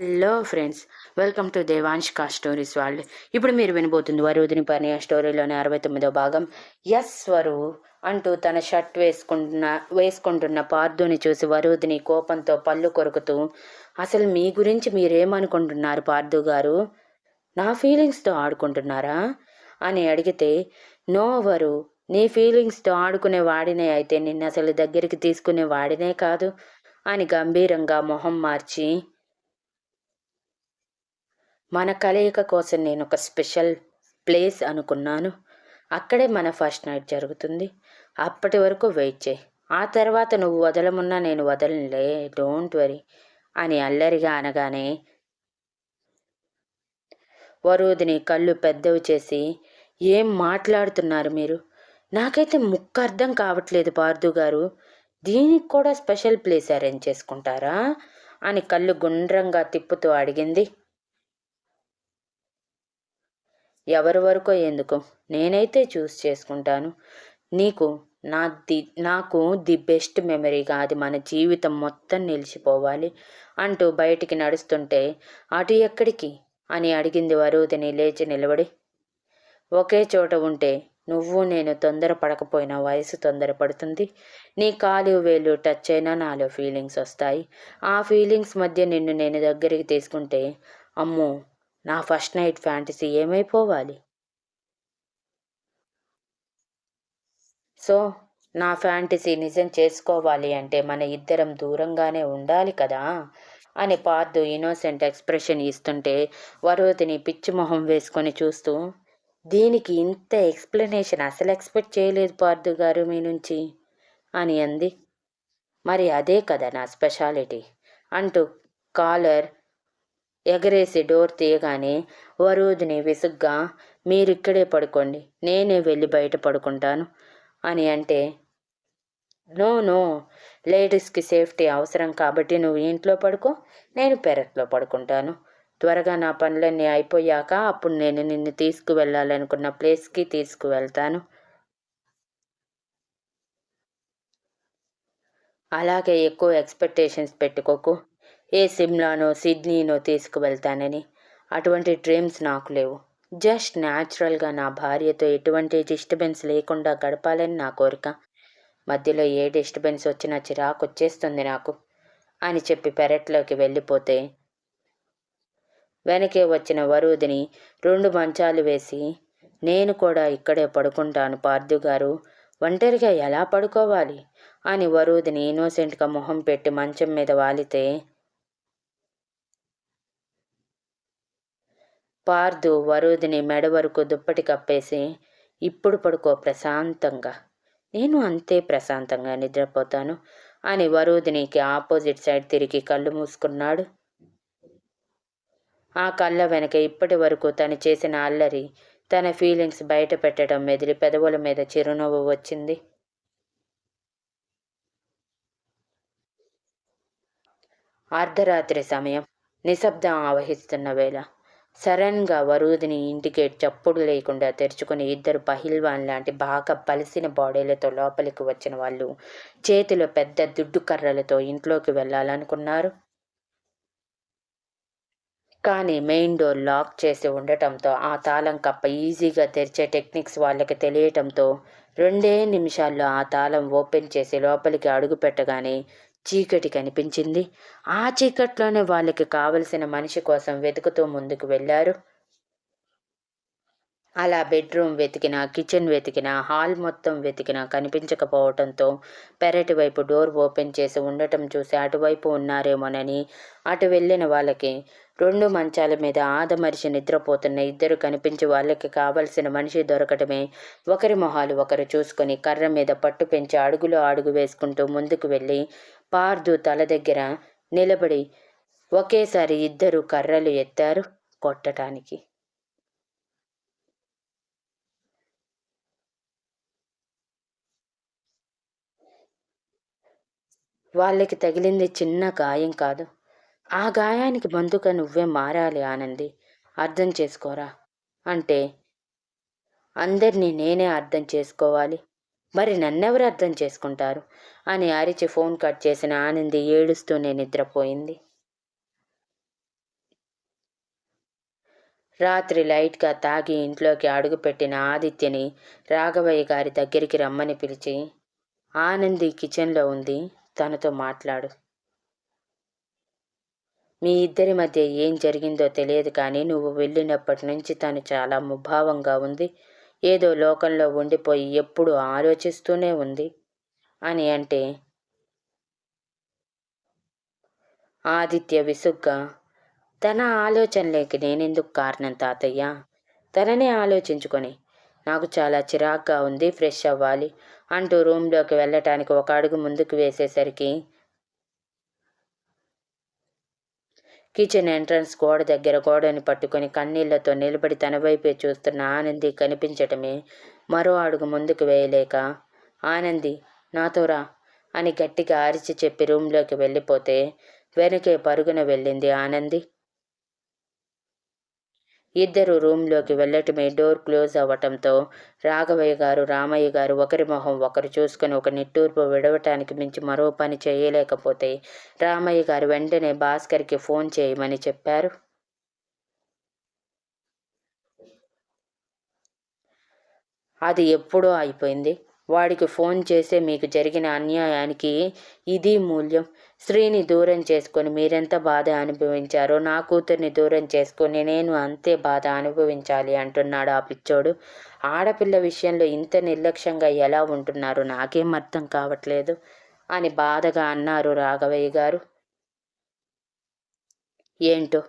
Hello friends welcome to దేవాంష్కా stories వాళ్ళు ఇప్పుడు మీరు వినబోతుంది వరుదిని పని స్టోరీలోని అరవై తొమ్మిదో భాగం. ఎస్ వరు అంటూ తన షర్ట్ వేసుకుంటున్న వేసుకుంటున్న పార్థుని చూసి వరుదిని కోపంతో పళ్ళు కొరుకుతూ అసలు మీ గురించి మీరేమనుకుంటున్నారు పార్థు గారు? నా ఫీలింగ్స్తో ఆడుకుంటున్నారా? అని అడిగితే నో వరు నీ ఫీలింగ్స్తో ఆడుకునే వాడినే అయితే నిన్ను అసలు దగ్గరికి తీసుకునే వాడినే కాదు అని గంభీరంగా మొహం మార్చి మన కలయిక కోసం నేను ఒక స్పెషల్ ప్లేస్ అనుకున్నాను. అక్కడే మన ఫస్ట్ నైట్ జరుగుతుంది. అప్పటి వరకు వెయిట్ చేయి. ఆ తర్వాత నువ్వు వదలమున్నా నేను వదలలే డోంట్ వరీ అని అల్లరిగా అనగానే వరుదిని కళ్ళు పెద్దవి చేసి ఏం మాట్లాడుతున్నారు మీరు? నాకైతే ముక్క అర్థం కావట్లేదు పార్దు గారు. దీనికి కూడా స్పెషల్ ప్లేస్ అరేంజ్ చేసుకుంటారా? అని కళ్ళు గుండ్రంగా తిప్పుతూ అడిగింది. ఎవరి వరకో ఎందుకు నేనైతే చూస్ చేసుకుంటాను. నీకు నా ది నాకు ది బెస్ట్ మెమరీగా అది మన జీవితం మొత్తం నిలిచిపోవాలి అంటూ బయటికి నడుస్తుంటే అటు ఎక్కడికి అని అడిగింది వరుదిని లేచి నిలబడి. ఒకే చోట ఉంటే నువ్వు నేను తొందరపడకపోయినా వయసు తొందరపడుతుంది. నీ కాలు వేలు టచ్ అయినా నాలో ఫీలింగ్స్ వస్తాయి. ఆ ఫీలింగ్స్ మధ్య నిన్ను నేను దగ్గరికి తీసుకుంటే అమ్మో నా ఫస్ట్ నైట్ ఫ్యాంటసీ ఏమైపోవాలి? సో నా ఫ్యాంటసీ నిజం చేసుకోవాలి అంటే మన ఇద్దరం దూరంగానే ఉండాలి కదా? అని పార్దు ఇన్నోసెంట్ ఎక్స్ప్రెషన్ ఇస్తుంటే వరవతిని పిచ్చి మొహం వేసుకొని చూస్తూ దీనికి ఇంత ఎక్స్ప్లెనేషన్ అసలు ఎక్స్పెక్ట్ చేయలేదు పార్దు గారు మీ నుంచి అని అంది. మరి అదే కదా నా స్పెషాలిటీ అంటూ కాలర్ ఎగరేసి డోర్ తీయగానే వరూధిని విసుగ్గా మీరిక్కడే పడుకోండి నేనే వెళ్ళి బయట పడుకుంటాను అని అంటే నో నో లేడీస్కి సేఫ్టీ అవసరం కాబట్టి నువ్వు ఇంట్లో పడుకో నేను పెరట్లో పడుకుంటాను. త్వరగా నా పనులన్నీ అయిపోయాక అప్పుడు నేను నిన్ను తీసుకువెళ్ళాలనుకున్న ప్లేస్కి తీసుకువెళ్తాను. అలాగే ఎక్కువ ఎక్స్పెక్టేషన్స్ పెట్టుకోకు. ఏ సిమ్లానో సిడ్నీనో తీసుకువెళ్తానని. అటువంటి డ్రీమ్స్ నాకు లేవు. జస్ట్ న్యాచురల్గా నా భార్యతో ఎటువంటి డిస్టర్బెన్స్ లేకుండా గడపాలని నా కోరిక. మధ్యలో ఏ డిస్టర్బెన్స్ వచ్చినా చిరాకు వచ్చేస్తుంది నాకు అని చెప్పి పెరట్లోకి వెళ్ళిపోతే వెనకే వచ్చిన వరుదిని రెండు మంచాలు వేసి నేను కూడా ఇక్కడే పడుకుంటాను పార్థు గారు. ఒంటరిగా ఎలా పడుకోవాలి? అని వరుదిని ఇన్నోసెంట్గా మొహం పెట్టి మంచం మీద వాలితే పార్దు వరుదిని మెడ వరకు దుప్పటి కప్పేసి ఇప్పుడు పడుకో ప్రశాంతంగా. నేను అంతే ప్రశాంతంగా నిద్రపోతాను అని వరుదినికి ఆపోజిట్ సైడ్ తిరిగి కళ్ళు మూసుకున్నాడు. ఆ కళ్ళ వెనక ఇప్పటి వరకు తను చేసిన అల్లరి తన ఫీలింగ్స్ బయట పెట్టడం మెదిలి పెదవుల మీద చిరునవ్వు వచ్చింది. అర్ధరాత్రి సమయం. నిశ్శబ్దం ఆవహిస్తున్న వేళ. సడన్గా వరుదిని ఇంటికేట్ చప్పుడు లేకుండా తెరుచుకుని ఇద్దరు పహిల్వాన్ లాంటి బాగా పలిసిన బాడీలతో లోపలికి వచ్చిన వాళ్ళు చేతిలో పెద్ద దుడ్డు కర్రలతో ఇంట్లోకి వెళ్ళాలనుకున్నారు. కానీ మెయిన్ డోర్ లాక్ చేసి ఉండటంతో ఆ తాళం కప్ప ఈజీగా తెరిచే టెక్నిక్స్ వాళ్ళకి తెలియటంతో రెండే నిమిషాల్లో ఆ తాళం ఓపెన్ చేసి లోపలికి అడుగు పెట్టగానే చీకటి కనిపించింది. ఆ చీకట్లోనే వాళ్ళకి కావలసిన మనిషి కోసం వెతుకుతూ ముందుకు వెళ్ళారు. అలా బెడ్రూమ్ వెతికిన కిచెన్ వెతికిన హాల్ మొత్తం వెతికిన కనిపించకపోవటంతో పెరటి వైపు డోర్ ఓపెన్ చేసి ఉండటం చూసి అటువైపు ఉన్నారేమోనని అటు వెళ్ళిన వాళ్ళకి రెండు మంచాల మీద ఆదమరిచి నిద్రపోతున్న ఇద్దరు కనిపించి వాళ్ళకి కావలసిన మనిషి దొరకటమే ఒకరి మొహాలు ఒకరు చూసుకొని కర్ర మీద పట్టు పెంచి అడుగులో అడుగు వేసుకుంటూ ముందుకు వెళ్ళి పార్దు తల దగ్గర నిలబడి ఒకేసారి ఇద్దరు కర్రలు ఎత్తారు కొట్టటానికి. వాళ్ళకి తగిలింది చిన్న గాయం కాదు. ఆ గాయానికి బంధుక నువ్వే మారాలి ఆనంది. అర్థం చేసుకోరా? అంటే అందరినీ నేనే అర్థం చేసుకోవాలి. మరి నన్నెవరు అర్థం చేసుకుంటారు? అని అరిచి ఫోన్ కట్ చేసిన ఆనంది ఏడుస్తూనే నిద్రపోయింది. రాత్రి లైట్గా తాగి ఇంట్లోకి అడుగుపెట్టిన ఆదిత్యని రాఘవయ్య గారి దగ్గరికి రమ్మని పిలిచి ఆనంది కిచెన్లో ఉంది తనతో మాట్లాడు. మీ ఇద్దరి మధ్య ఏం జరిగిందో తెలియదు కానీ నువ్వు వెళ్ళినప్పటి నుంచి తను చాలా ముభావంగా ఉంది. ఏదో లోకంలో ఉండిపోయి ఎప్పుడు ఆలోచిస్తూనే ఉంది. అని అంటే ఆదిత్య విసుగ్గా తన ఆలోచనలేకి నేనెందుకు కారణం తాతయ్య? తననే ఆలోచించుకొని నాకు చాలా చిరాగ్గా ఉంది ఫ్రెష్ అవ్వాలి అంటూ రూమ్లోకి వెళ్ళటానికి ఒక అడుగు ముందుకు వేసేసరికి కిచెన్ ఎంట్రన్స్ గోడ దగ్గర గోడని పట్టుకొని కన్నీళ్ళతో నిలబడి తన వైపే చూస్తున్న ఆనంది కనిపించటమే మరో అడుగు ముందుకు వేయలేక ఆనంది నాతోరా అని గట్టిగా అరిచి చెప్పి రూమ్లోకి వెళ్ళిపోతే వెనకే పరుగున వెళ్ళింది ఆనంది. ఇద్దరు రూమ్లోకి వెళ్ళటమే డోర్ క్లోజ్ అవ్వటంతో రాఘవయ్య గారు రామయ్య గారు ఒకరి మొహం ఒకరు చూసుకుని ఒక నిట్టూర్పు విడవటానికి మించి మరో పని చేయలేకపోతే రామయ్య గారు వెంటనే భాస్కర్కి ఫోన్ చేయమని చెప్పారు. అది ఎప్పుడో అయిపోయింది. వాడికి ఫోన్ చేసే మీకు జరిగిన అన్యాయానికి ఇది మూల్యం. స్త్రీని దూరం చేసుకొని మీరెంత బాధ అనుభవించారో నా కూతుర్ని దూరం చేసుకొని నేను అంతే బాధ అనుభవించాలి అంటున్నాడు ఆ పిచ్చోడు. ఆడపిల్ల విషయంలో ఇంత నిర్లక్ష్యంగా ఎలా ఉంటున్నారు? నాకేం అర్థం కావట్లేదు అని బాధగా అన్నారు రాఘవయ్య గారు. ఏంటో?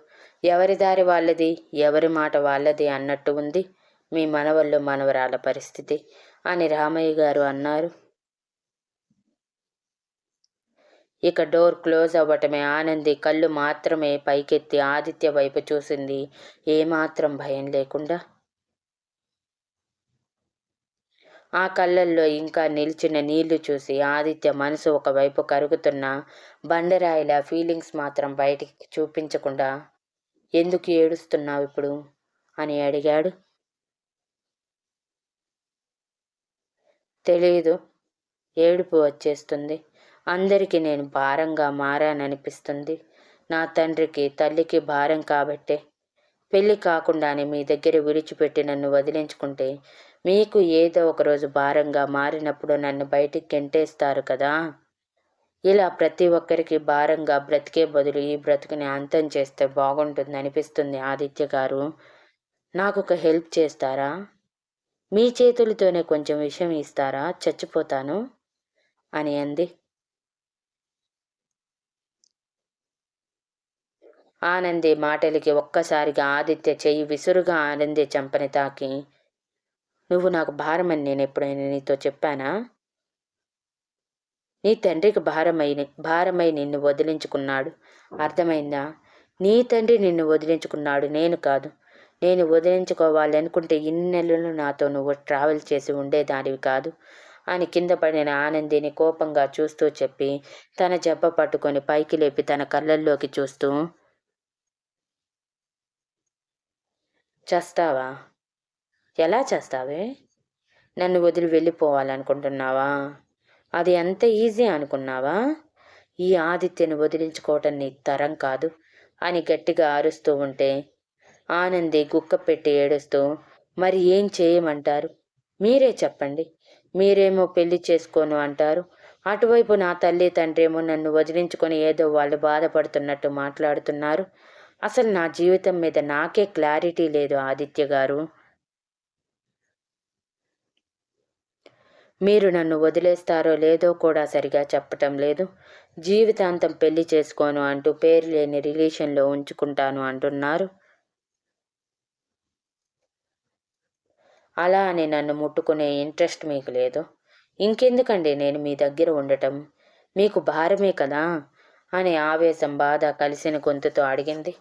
ఎవరి దారి వాళ్ళది? ఎవరి మాట వాళ్ళది అన్నట్టు ఉంది మీ మనవళ్ళు మనవరాల పరిస్థితి అని రామయ్య గారు అన్నారు. ఇక డోర్ క్లోజ్ అవ్వటమే ఆనంది కళ్ళు మాత్రమే పైకెత్తి ఆదిత్య వైపు చూసింది. ఏమాత్రం భయం లేకుండా. ఆ కళ్ళల్లో ఇంకా నిలిచిన నీళ్ళు చూసి ఆదిత్య మనసు ఒకవైపు కరుగుతున్న బండరాయిల ఫీలింగ్స్ మాత్రం బయటికి చూపించకుండా ఎందుకు ఏడుస్తున్నావు ఇప్పుడు? అని అడిగాడు. తెలియదు ఏడుపు వచ్చేస్తుంది. అందరికీ నేను భారంగా మారాననిపిస్తుంది. నా తండ్రికి తల్లికి భారం కాబట్టే. పెళ్ళి కాకుండానే మీ దగ్గర విడిచిపెట్టి నన్ను వదిలించుకుంటే మీకు ఏదో ఒకరోజు భారంగా మారినప్పుడు నన్ను బయటికి గెంటేస్తారు కదా? ఇలా ప్రతి ఒక్కరికి భారంగా బ్రతికే బదులు ఈ బ్రతుకుని అంతం చేస్తే బాగుంటుంది అనిపిస్తుంది ఆదిత్య గారు. నాకు ఒక హెల్ప్ చేస్తారా? మీ చేతులతోనే కొంచెం విషయం ఇస్తారా? చచ్చిపోతాను? అని అంది. ఆనంది మాటలకి ఒక్కసారిగా ఆదిత్య చెయ్యి విసురుగా ఆనంది చంపని తాకి. నువ్వు నాకు భారమని నేను ఎప్పుడైనా నీతో చెప్పానా? నీ తండ్రికి భారమై భారమై నిన్ను వదిలించుకున్నాడు. అర్థమైందా? నీ తండ్రి నిన్ను వదిలించుకున్నాడు. నేను కాదు. నేను వదిలించుకోవాలి అనుకుంటే ఇన్ని నెలలు నాతో నువ్వు ట్రావెల్ చేసి ఉండేదానివి కాదు అని కింద పడిన ఆనందిని కోపంగా చూస్తూ చెప్పి తన జబ్బ పట్టుకొని పైకి లేపి తన కళ్ళల్లోకి చూస్తూ చేస్తావా? ఎలా చేస్తావే? నన్ను వదిలి వెళ్ళిపోవాలనుకుంటున్నావా? అది ఎంత ఈజీ అనుకున్నావా? ఈ ఆదిత్యను వదిలించుకోవటం నీ తరం కాదు అని గట్టిగా అరుస్తూ ఉంటే ఆనంది గుక్క పెట్టి ఏడుస్తూ మరి ఏం చేయమంటారు? మీరే చెప్పండి. మీరేమో పెళ్ళి చేసుకోను అంటారు. అటువైపు నా తల్లి తండ్రి ఏమో నన్ను వదిలించుకొని ఏదో వాళ్ళు బాధపడుతున్నట్టు మాట్లాడుతున్నారు. అసలు నా జీవితం మీద నాకే క్లారిటీ లేదు ఆదిత్య గారు. మీరు నన్ను వదిలేస్తారో లేదో కూడా సరిగా చెప్పటం లేదు. జీవితాంతం పెళ్ళి చేసుకోను అంటూ పేరు లేని రిలేషన్లో ఉంచుకుంటాను అంటున్నారు. అలా అని నన్ను ముట్టుకునే ఇంట్రెస్ట్ మీకు లేదు. ఇంకెందుకండి నేను మీ దగ్గర ఉండటం? మీకు భారమే కదా? అని ఆవేశం బాధ కలిసిన గొంతుతో అడిగింది.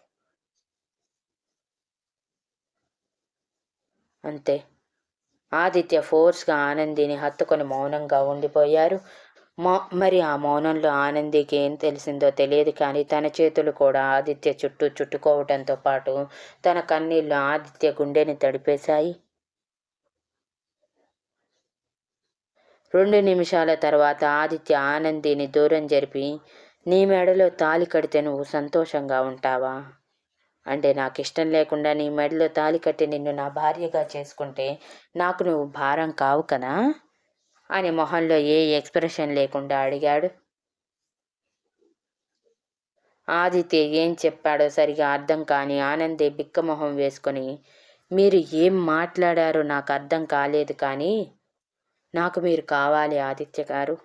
అంతే. ఆదిత్య ఫోర్స్గా ఆనందిని హత్తుకొని మౌనంగా ఉండిపోయారు. మా మరి ఆ మౌనంలో ఆనందికి ఏం తెలిసిందో తెలియదు కానీ తన చేతులు కూడా ఆదిత్య చుట్టూ చుట్టుకోవటంతో పాటు తన కన్నీళ్ళు ఆదిత్య గుండెని తడిపేశాయి. రెండు నిమిషాల తర్వాత ఆదిత్య ఆనందిని దూరం జరిపి నీ మెడలో తాలి కడితే నువ్వు సంతోషంగా ఉంటావా? అంటే నాకు ఇష్టం లేకుండా నీ మెడలో తాలి కట్టి నిన్ను నా భార్యగా చేసుకుంటే నాకు నువ్వు భారం కావు కదా? అని మొహంలో ఏ ఎక్స్ప్రెషన్ లేకుండా అడిగాడు. ఆదిత్య ఏం చెప్పాడో సరిగా అర్థం కాని ఆనందే బిక్కమొహం వేసుకొని మీరు ఏం మాట్లాడారో నాకు అర్థం కాలేదు కానీ నాకు మీరు కావాలి ఆదిత్య గారు.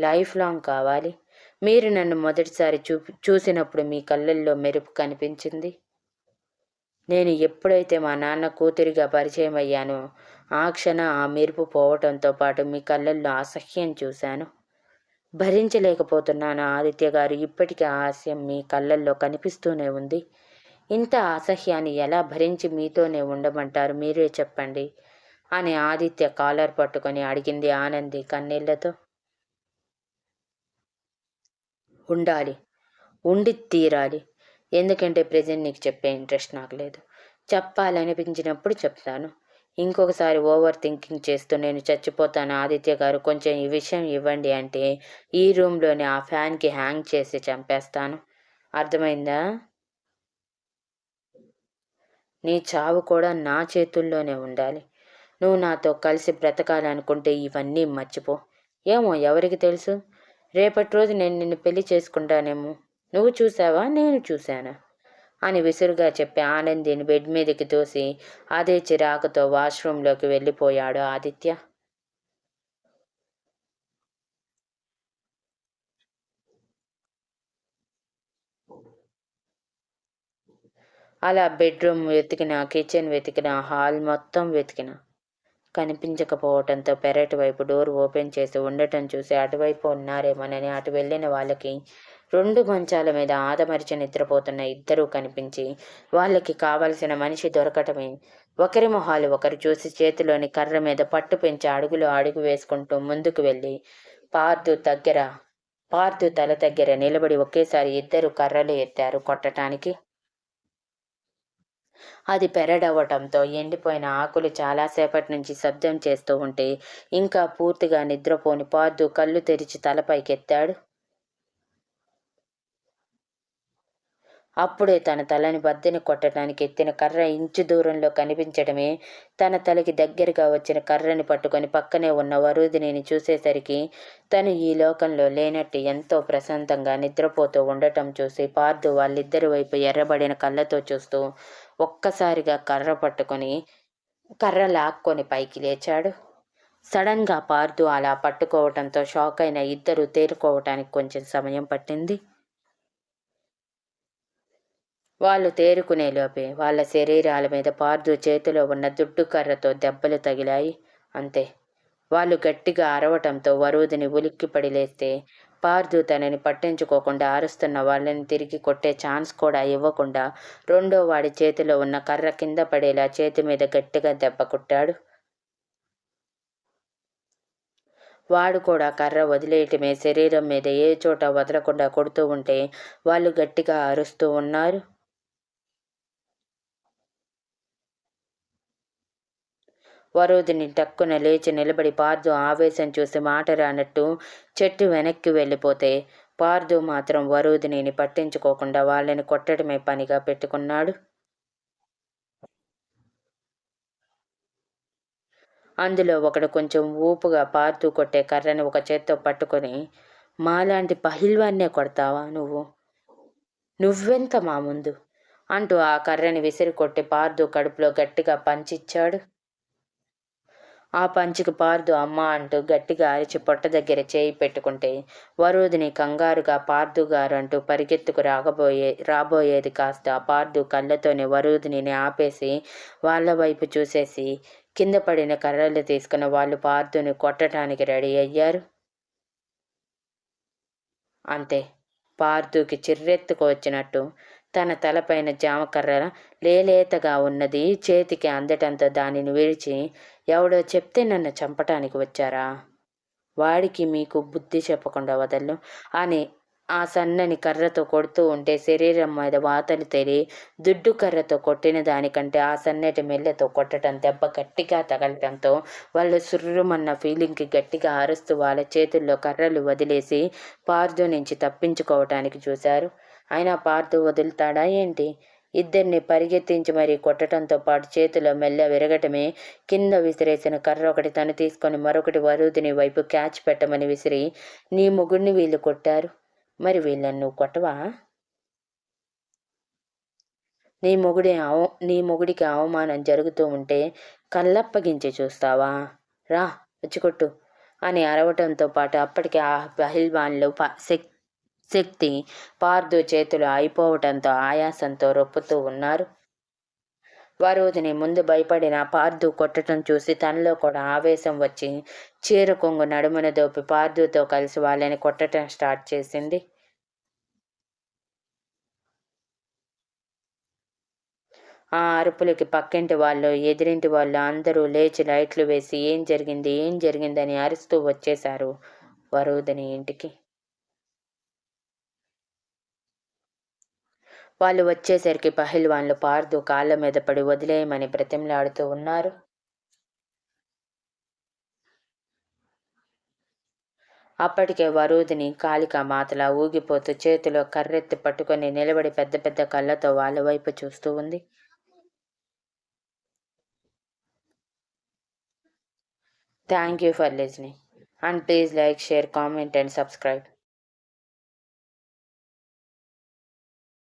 లైఫ్ లాంగ్ కావాలి. మీరు నన్ను మొదటిసారి చూ చూసినప్పుడు మీ కళ్ళల్లో మెరుపు కనిపించింది. నేను ఎప్పుడైతే మా నాన్న కూతురిగా పరిచయం అయ్యానో ఆ క్షణ ఆ మెరుపు పోవటంతో పాటు మీ కళ్ళల్లో అసహ్యం చూశాను. భరించలేకపోతున్నాను ఆదిత్య గారు. ఇప్పటికీ హాస్యం మీ కళ్ళల్లో కనిపిస్తూనే ఉంది. ఇంత అసహ్యాన్ని ఎలా భరించి మీతోనే ఉండమంటారు? మీరే చెప్పండి అని ఆదిత్య కాలర్ పట్టుకొని అడిగింది ఆనంది కన్నీళ్ళతో. ఉండాలి. ఉండి తీరాలి. ఎందుకంటే ప్రజెంట్ నీకు చెప్పే ఇంట్రెస్ట్ నాకు లేదు. చెప్పాలనిపించినప్పుడు చెప్తాను. ఇంకొకసారి ఓవర్ థింకింగ్ చేస్తూ నేను చచ్చిపోతాను ఆదిత్య గారు కొంచెం ఈ విషయం ఇవ్వండి అంటే ఈ రూమ్లోనే ఆ ఫ్యాన్కి హ్యాంగ్ చేసి చంపేస్తాను. అర్థమైందా? నీ చావు కూడా నా చేతుల్లోనే ఉండాలి. నువ్వు నాతో కలిసి బ్రతకాలనుకుంటే ఇవన్నీ మర్చిపో. ఏమో ఎవరికి తెలుసు? రేపటి రోజు నేను నిన్ను పెళ్ళి చేసుకుంటానేమో. నువ్వు చూసావా? నేను చూశానా అని విసురుగా చెప్పి ఆనందిని బెడ్ మీదకి తోసి అదే చిరాకుతో వాష్రూంలోకి వెళ్ళిపోయాడు ఆదిత్య. అలా బెడ్రూమ్ వెతికిన కిచెన్ వెతికిన హాల్ మొత్తం వెతికిన కనిపించకపోవటంతో పెరటి వైపు డోర్ ఓపెన్ చేసి ఉండటం చూసి అటువైపు ఉన్నారేమోనని అటు వెళ్ళిన వాళ్ళకి రెండు మంచాల మీద ఆదమరిచి నిద్రపోతున్న ఇద్దరూ కనిపించి వాళ్ళకి కావలసిన మనిషి దొరకటమే. ఒకరి మొహాలు ఒకరు చూసి చేతిలోని కర్ర మీద పట్టు పెంచి అడుగులో అడుగు వేసుకుంటూ ముందుకు వెళ్ళి పార్దు దగ్గర పార్దు తల దగ్గర నిలబడి ఒకేసారి ఇద్దరు కర్రలు ఎత్తారు కొట్టటానికి. అది పెరడవటంతో ఎండిపోయిన ఆకులు చాలాసేపటి నుంచి శబ్దం చేస్తూ ఉంటే ఇంకా పూర్తిగా నిద్రపోని పార్దు కళ్ళు తెరిచి తలపైకెత్తాడు. అప్పుడే తన తలని బద్దెని కొట్టడానికి ఎత్తిన కర్ర ఇంచు దూరంలో కనిపించడమే తన తలకి దగ్గరగా వచ్చిన కర్రని పట్టుకొని పక్కనే ఉన్న వరుదినిని చూసేసరికి తను ఈ లోకంలో లేనట్టు ఎంతో ప్రశాంతంగా నిద్రపోతూ ఉండటం చూసి పార్దు వాళ్ళిద్దరి వైపు ఎర్రబడిన కళ్ళతో చూస్తూ ఒక్కసారిగా కర్ర పట్టుకొని కర్ర లాక్కొని పైకి లేచాడు. సడన్గా పార్దు అలా పట్టుకోవటంతో షాక్ అయిన ఇద్దరు తేరుకోవటానికి కొంచెం సమయం పట్టింది. వాళ్ళు తేరుకునే లోపే వాళ్ళ శరీరాల మీద పార్దు చేతిలో ఉన్న దుడ్డు కర్రతో దెబ్బలు తగిలాయి. అంతే. వాళ్ళు గట్టిగా అరవటంతో వరుదిని ఉలిక్కిపడి లేస్తే పార్దు తనని పట్టించుకోకుండా అరుస్తున్న వాళ్ళని తిరిగి కొట్టే ఛాన్స్ కూడా ఇవ్వకుండా రెండో వాడి చేతిలో ఉన్న కర్ర కింద పడేలా చేతి మీద గట్టిగా దెబ్బ కొట్టాడు. వాడు కూడా కర్ర వదిలేయటమే శరీరం మీద ఏ చోట వదలకుండా కొడుతూ ఉంటే వాళ్ళు గట్టిగా అరుస్తూ ఉన్నారు. వరోధిని టక్కున లేచి నిలబడి పార్దు ఆవేశం చూసి మాట రానట్టు చెట్టు వెనక్కి వెళ్ళిపోతే పార్దు మాత్రం వరోధిని పట్టించుకోకుండా వాళ్ళని కొట్టడమే పనిగా పెట్టుకున్నాడు. అందులో ఒకడు కొంచెం ఊపుగా పార్దు కొట్టే కర్రని ఒక చేత్తో పట్టుకొని మాలాంటి పహిల్వాన్నే కొడతావా నువ్వు? నువ్వెంత మా ముందు? అంటూ ఆ కర్రని విసిరి కొట్టి పార్దు కడుపులో గట్టిగా పంచిచ్చాడు. ఆ పంచికి పార్దు అమ్మ అంటూ గట్టిగా అరిచి పొట్ట దగ్గర చేయి పెట్టుకుంటే వరుదిని కంగారుగా పార్దు గారు అంటూ పరిగెత్తుకు రాగబోయే రాబోయేది కాస్త పార్దు కళ్ళతోనే వరుదిని ఆపేసి వాళ్ళ వైపు చూసేసి కింద పడిన కర్రలు తీసుకున్న వాళ్ళు పార్దుని కొట్టడానికి రెడీ అయ్యారు. అంతే. పార్దుకి చిర్రెత్తుకు వచ్చినట్టు తన తలపైన జామకర్ర లేలేతగా ఉన్నది. చేతికి అందటంతో దానిని విడిచి ఎవడో చెప్తే నన్ను చంపటానికి వచ్చారా? వాడికి మీకు బుద్ధి చెప్పకుండా వదలను అని ఆ సన్నని కర్రతో కొడుతూ ఉంటే శరీరం మీద వాతలు తెలి దుడ్డు కర్రతో కొట్టిన దానికంటే ఆ సన్నటి మెల్లతో కొట్టడం దెబ్బ గట్టిగా తగలటంతో వాళ్ళు సుర్రుమన్న ఫీలింగ్కి గట్టిగా అరుస్తూ వాళ్ళ చేతుల్లో కర్రలు వదిలేసి పార్దు నుంచి తప్పించుకోవటానికి చూశారు. అయినా పార్దు వదులుతాడా ఏంటి? ఇద్దరిని పరిగెత్తించి మరీ కొట్టడంతో పాటు చేతిలో మెల్ల విరగటమే కింద విసిరేసిన కర్ర ఒకటి తను తీసుకొని మరొకటి వరుదిని వైపు క్యాచ్ పెట్టమని విసిరి నీ ముగ్గురిని వీళ్ళు కొట్టారు. మరి వీళ్ళని నువ్వు కొట్టవా? నీ మొగుడి అవ నీ మొగుడికి అవమానం జరుగుతూ ఉంటే కళ్ళప్పగించి చూస్తావా? రా వచ్చికొట్టు అని అరవటంతో పాటు అప్పటికే ఆ పహిల్వాన్లు శక్తి పార్దు చేతులు అయిపోవటంతో ఆయాసంతో రొప్పుతూ ఉన్నారు. వరుదిని ముందు భయపడిన పార్దు కొట్టడం చూసి తనలో కూడా ఆవేశం వచ్చి చీర కొంగు నడుమున దోపి పార్దుతో కలిసి వాళ్ళని కొట్టడం స్టార్ట్ చేసింది. ఆ అరుపులకి పక్కింటి వాళ్ళు ఎదిరింటి వాళ్ళు అందరూ లేచి లైట్లు వేసి ఏం జరిగింది? ఏం జరిగిందని అరుస్తూ వచ్చేశారు వరుదని ఇంటికి. వాళ్ళు వచ్చేసరికి పహిల్వాన్లు పార్దు కాళ్ళ మీద పడి వదిలేయమని ప్రతిమలాడుతూ ఉన్నారు. అప్పటికే వరూధిని కాలిక మాతలా ఊగిపోతూ చేతిలో కర్రెత్తి పట్టుకొని నిలబడి పెద్ద పెద్ద కళ్ళతో వాళ్ళ వైపు చూస్తూ ఉంది. Thank you for listening. And please like share comment and subscribe.